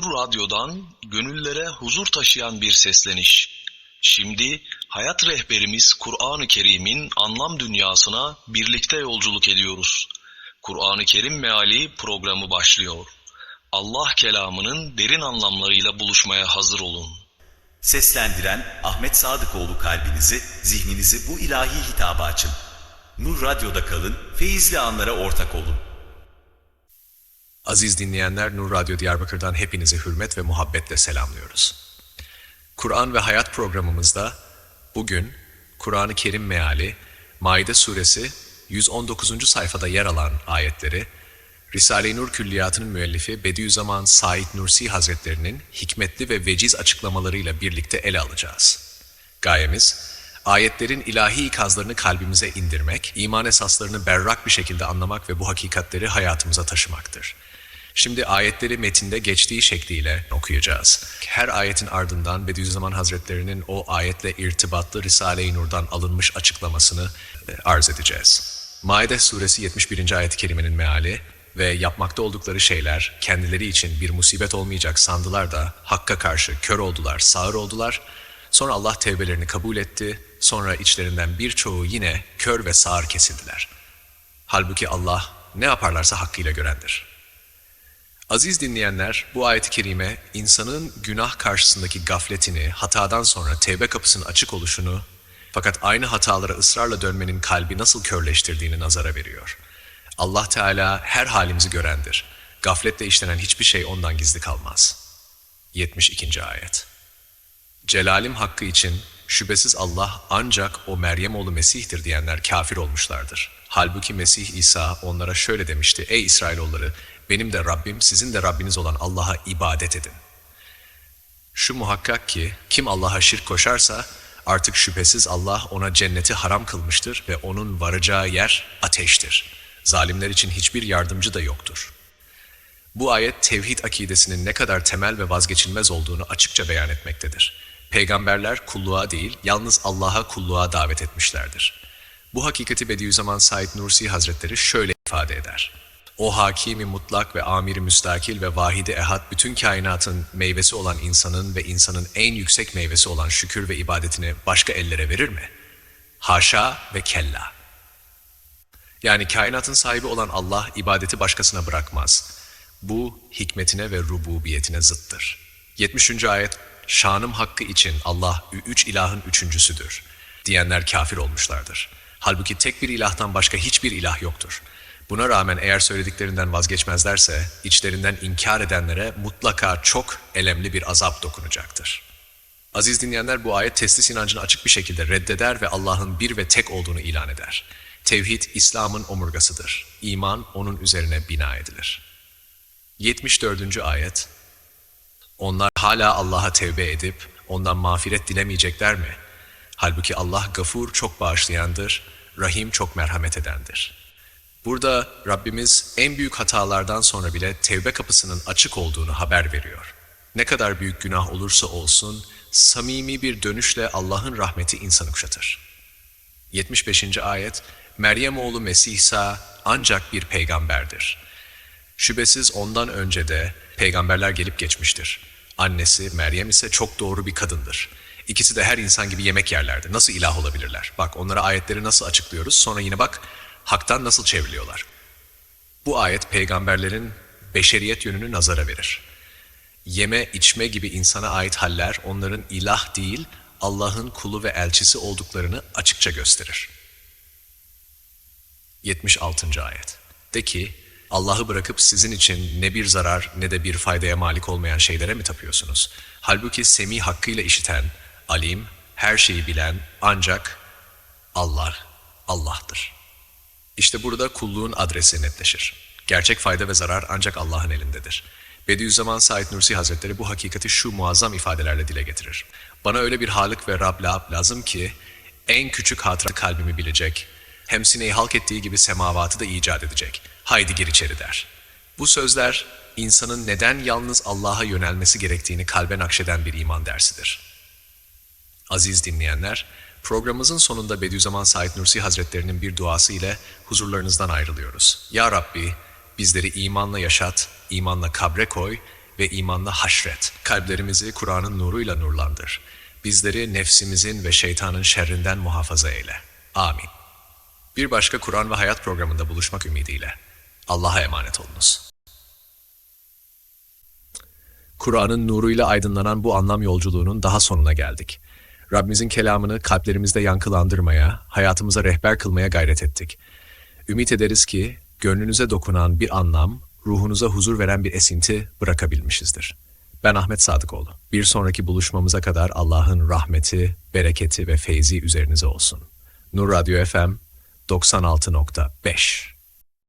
Nur Radyo'dan gönüllere huzur taşıyan bir sesleniş. Şimdi hayat rehberimiz Kur'an-ı Kerim'in anlam dünyasına birlikte yolculuk ediyoruz. Kur'an-ı Kerim meali programı başlıyor. Allah kelamının derin anlamlarıyla buluşmaya hazır olun. Seslendiren Ahmet Sadıkoğlu kalbinizi, zihninizi bu ilahi hitaba açın. Nur Radyo'da kalın, feyizli anlara ortak olun. Aziz dinleyenler Nur Radyo Diyarbakır'dan hepinize hürmet ve muhabbetle selamlıyoruz. Kur'an ve Hayat programımızda bugün Kur'an-ı Kerim meali Maide suresi 119. sayfada yer alan ayetleri Risale-i Nur Külliyatı'nın müellifi Bediüzzaman Said Nursi Hazretlerinin hikmetli ve veciz açıklamalarıyla birlikte ele alacağız. Gayemiz, ayetlerin ilahi ikazlarını kalbimize indirmek, iman esaslarını berrak bir şekilde anlamak ve bu hakikatleri hayatımıza taşımaktır. Şimdi ayetleri metinde geçtiği şekliyle okuyacağız. Her ayetin ardından Bediüzzaman Hazretlerinin o ayetle irtibatlı Risale-i Nur'dan alınmış açıklamasını e, arz edeceğiz. Maide suresi 71. ayet-i kerimenin meali ve yapmakta oldukları şeyler kendileri için bir musibet olmayacak sandılar da Hakk'a karşı kör oldular, sağır oldular. Sonra Allah tevbelerini kabul etti. Sonra içlerinden birçoğu yine kör ve sağır kesildiler. Halbuki Allah ne yaparlarsa hakkıyla görendir. Aziz dinleyenler, bu ayet-i kerime insanın günah karşısındaki gafletini, hatadan sonra tevbe kapısının açık oluşunu, fakat aynı hatalara ısrarla dönmenin kalbi nasıl körleştirdiğini nazara veriyor. Allah Teala her halimizi görendir. Gafletle işlenen hiçbir şey ondan gizli kalmaz. 72. ayet Celalim hakkı için şüphesiz Allah ancak o Meryem oğlu Mesih'tir diyenler kafir olmuşlardır. Halbuki Mesih İsa onlara şöyle demişti. Ey İsrailoğulları benim de Rabbim sizin de Rabbiniz olan Allah'a ibadet edin. Şu muhakkak ki kim Allah'a şirk koşarsa artık şüphesiz Allah ona cenneti haram kılmıştır ve onun varacağı yer ateştir. Zalimler için hiçbir yardımcı da yoktur. Bu ayet tevhid akidesinin ne kadar temel ve vazgeçilmez olduğunu açıkça beyan etmektedir. Peygamberler kulluğa değil, yalnız Allah'a kulluğa davet etmişlerdir. Bu hakikati Bediüzzaman Said Nursi Hazretleri şöyle ifade eder. O hakimi mutlak ve amiri müstakil ve vahidi ehad bütün kainatın meyvesi olan insanın ve insanın en yüksek meyvesi olan şükür ve ibadetini başka ellere verir mi? Haşa ve kella. Yani kainatın sahibi olan Allah ibadeti başkasına bırakmaz. Bu hikmetine ve rububiyetine zıttır. 70. ayet Şanım hakkı için Allah üç ilahın üçüncüsüdür diyenler kafir olmuşlardır. Halbuki tek bir ilahtan başka hiçbir ilah yoktur. Buna rağmen eğer söylediklerinden vazgeçmezlerse içlerinden inkar edenlere mutlaka çok elemli bir azap dokunacaktır. Aziz dinleyenler bu ayet teslis inancını açık bir şekilde reddeder ve Allah'ın bir ve tek olduğunu ilan eder. Tevhid İslam'ın omurgasıdır. İman onun üzerine bina edilir. 74. ayet Onlar hala Allah'a tevbe edip ondan mağfiret dilemeyecekler mi? Halbuki Allah gafur çok bağışlayandır, Rahim çok merhamet edendir. Burada Rabbimiz en büyük hatalardan sonra bile tevbe kapısının açık olduğunu haber veriyor. Ne kadar büyük günah olursa olsun samimi bir dönüşle Allah'ın rahmeti insanı kuşatır. 75. ayet Meryem oğlu Mesih İsa ancak bir peygamberdir. Şüphesiz ondan önce de peygamberler gelip geçmiştir. Annesi Meryem ise çok doğru bir kadındır. İkisi de her insan gibi yemek yerlerdi. Nasıl ilah olabilirler? Bak onlara ayetleri nasıl açıklıyoruz. Sonra yine bak haktan nasıl çevriliyorlar. Bu ayet peygamberlerin beşeriyet yönünü nazara verir. Yeme, içme gibi insana ait haller onların ilah değil, Allah'ın kulu ve elçisi olduklarını açıkça gösterir. 76. ayet. De ki, Allah'ı bırakıp sizin için ne bir zarar ne de bir faydaya malik olmayan şeylere mi tapıyorsunuz? Halbuki semi hakkıyla işiten, alim, her şeyi bilen ancak Allah, Allah'tır. İşte burada kulluğun adresi netleşir. Gerçek fayda ve zarar ancak Allah'ın elindedir. Bediüzzaman Said Nursi Hazretleri bu hakikati şu muazzam ifadelerle dile getirir. Bana öyle bir Halık ve Rab lazım ki en küçük hatıra kalbimi bilecek, hem sineği halk ettiği gibi semavatı da icat edecek. Haydi gir içeri der. Bu sözler insanın neden yalnız Allah'a yönelmesi gerektiğini kalbe nakşeden bir iman dersidir. Aziz dinleyenler, Programımızın sonunda Bediüzzaman Said Nursi Hazretlerinin bir duası ile huzurlarınızdan ayrılıyoruz. Ya Rabbi bizleri imanla yaşat, imanla kabre koy ve imanla haşret. Kalplerimizi Kur'an'ın nuruyla nurlandır. Bizleri nefsimizin ve şeytanın şerrinden muhafaza eyle. Amin. Bir başka Kur'an ve Hayat programında buluşmak ümidiyle. Allah'a emanet olunuz. Kur'an'ın nuruyla aydınlanan bu anlam yolculuğunun daha sonuna geldik. Rabbimizin kelamını kalplerimizde yankılandırmaya, hayatımıza rehber kılmaya gayret ettik. Ümit ederiz ki gönlünüze dokunan bir anlam, ruhunuza huzur veren bir esinti bırakabilmişizdir. Ben Ahmet Sadıkoğlu. Bir sonraki buluşmamıza kadar Allah'ın rahmeti, bereketi ve feyzi üzerinize olsun. Nur Radyo FM 96.5